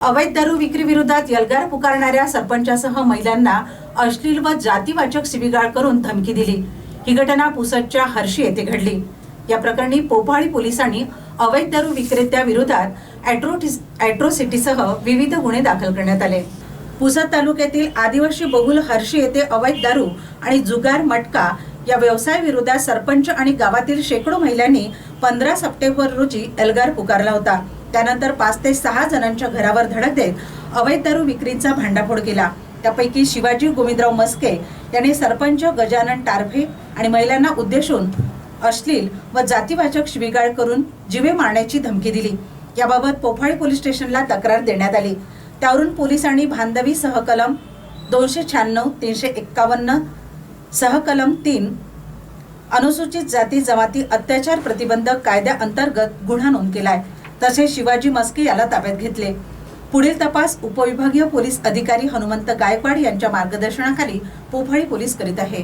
अवैध दारू विक्री विरोधात यलगार पुकारणाऱ्या सरपंचासह महिलांना अश्लील व जातीवाचक शिबिगाळ करून धमकी दिली. ही घटना पुसदच्या हर्षी येथे घडली. या प्रकरणी पोफाळी पोलिसांनी अवैध दारू विक्रेत्या विरोधात ॲट्रोटिस ॲट्रोसिटीसह विविध गुन्हे दाखल करण्यात आले. पुसद तालुक्यातील आदिवासी बहुल हर्षी येथे अवैध दारू आणि जुगार मटका या व्यवसायाविरोधात सरपंच आणि गावातील शेकडो महिलांनी पंधरा सप्टेंबर रोजी एल्गार पुकारला होता. त्यानंतर पाच ते सहा जणांच्या घरावर धडक देत अवैध दारू विक्रीचा भांडाफोड केला. त्यापैकी शिवाजी गोविंदराव मस्के यांनी सरपंच गजानन टारफे आणि महिलांना उद्देशून अश्लील व जातीवाचक शिवीगाळ करून जिवे मारण्याची धमकी दिली. याबाबत पोफाळी पोलीस स्टेशनला तक्रार देण्यात आली. त्यावरून पोलिसांनी भांदवी सहकलम दोनशे शहाण्णव तीनशे एक्कावन्न सहकलम तीन अनुसूचित जाती जमाती अत्याचार प्रतिबंधक कायद्याअंतर्गत गुन्हा नोंद केला आहे तसेच शिवाजी मस्के याला ताब्यात घेतले. पुढील तपास उपविभागीय पोलीस अधिकारी हनुमंत गायकवाड यांच्या मार्गदर्शनाखाली पोफाळी पोलीस करीत आहे.